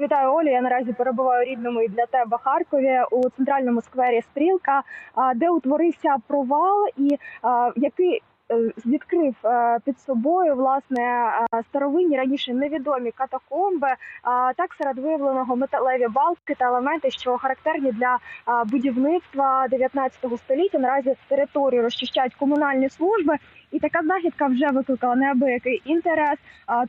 Вітаю, Олі. Я наразі перебуваю рідному і для тебе Харкові у центральному сквері Стрілка, де утворився провал, і який відкрив е, під собою власне е, старовинні раніше невідомі катакомби. А так серед виявленого металеві балки та елементи, що характерні для будівництва 19 століття. Наразі територію розчищають комунальні служби. І така знахідка вже викликала неабиякий інтерес.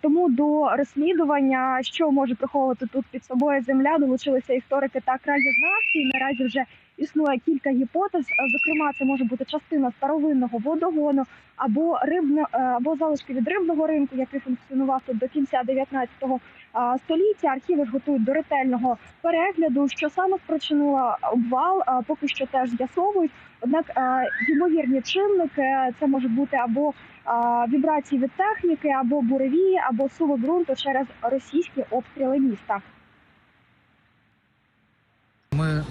Тому до розслідування, що може приховувати тут під собою земля, долучилися історики та краєзнавці. Наразі вже існує кілька гіпотез. Зокрема, це може бути частина старовинного водогону або рибно е, або залишки від рибного ринку, який функціонував тут до кінця 19 століття. Архіви готують до ретельного перегляду. Що саме спричинило обвал, поки що теж з'ясовують. Однак е, ймовірні чинники це може бути або вібрації від техніки, або буревії, або суви ґрунту через російські обстріли міста.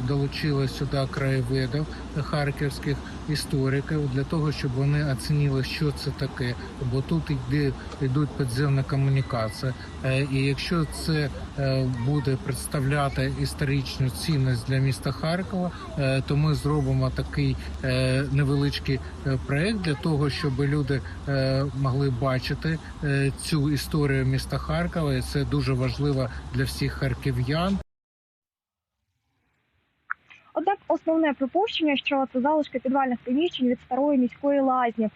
Долучили сюди краєвидів харківських істориків для того, щоб вони оцінили, що це таке. Бо тут йде йдуть підземна комунікація. Е, І якщо це е, буде представляти історичну цінність для міста Харкова, е, то ми зробимо такий невеличкий проект для того, щоб люди могли бачити цю історію міста Харкова. І це дуже важливо для всіх харків'ян. Однак основне припущення, що це залишки підвальних приміщень від старої міської лазні.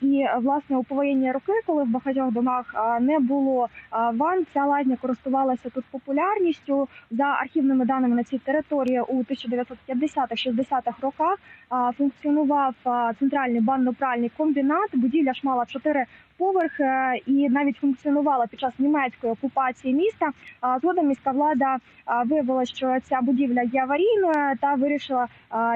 І власне у повоєнні роки, коли в багатьох домах не було а, ванн, ця лазня користувалася тут популярністю. За архівними даними на цій території у 1950-60-х роках а, функціонував центральний банно-пральний комбінат. Будівля ж мала чотири поверхи і навіть функціонувала під час німецької окупації міста. Згодом міська влада виявила, що ця будівля є аварійною та вирішила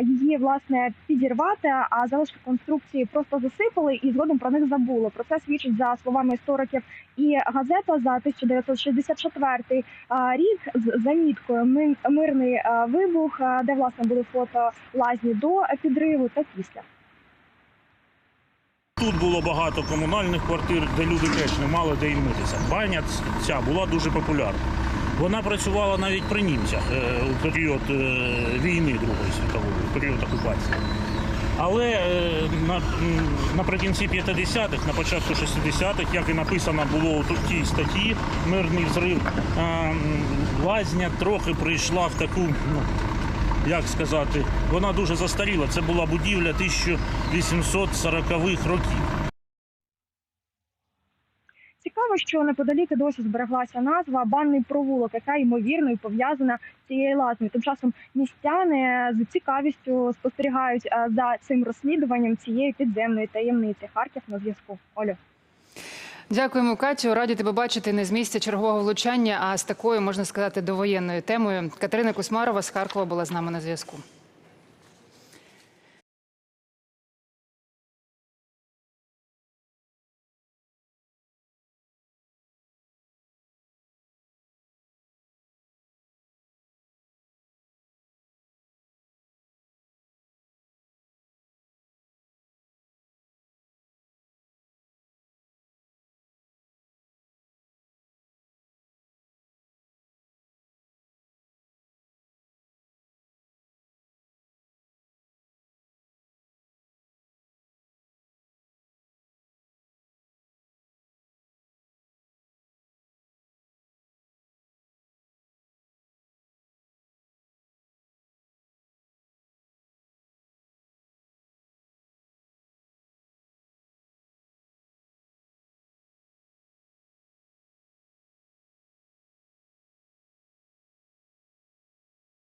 її власне підірвати. А залишки конструкції просто засипали і згодом про них забули. Про це свідчить за словами істориків і газета за 1964 а, рік з заміткою мирний вибух, де власне були фото лазні до підриву та після. Тут було багато комунальних квартир, де люди теж не мали де й митися. Баня ця була дуже популярна. Вона працювала навіть при німцях е, у період е, війни Другої світової, у період окупації. Але е, наприкінці 50-х, на початку 60-х, як і написано було у тій статті Мирний взрив, е, лазня трохи прийшла в таку, ну, як сказати, вона дуже застаріла. Це була будівля 1840-х років. Що неподалік досі збереглася назва банний провулок, яка ймовірно і пов'язана з цією лазнею. Тим часом містяни з цікавістю спостерігають е, за цим розслідуванням цієї підземної таємниці. Харків на зв'язку. Олю. Дякуємо, Катю. Раді тебе бачити не з місця чергового влучання, а з такою можна сказати довоєнною темою. Катерина Кусмарова з Харкова була з нами на зв'язку.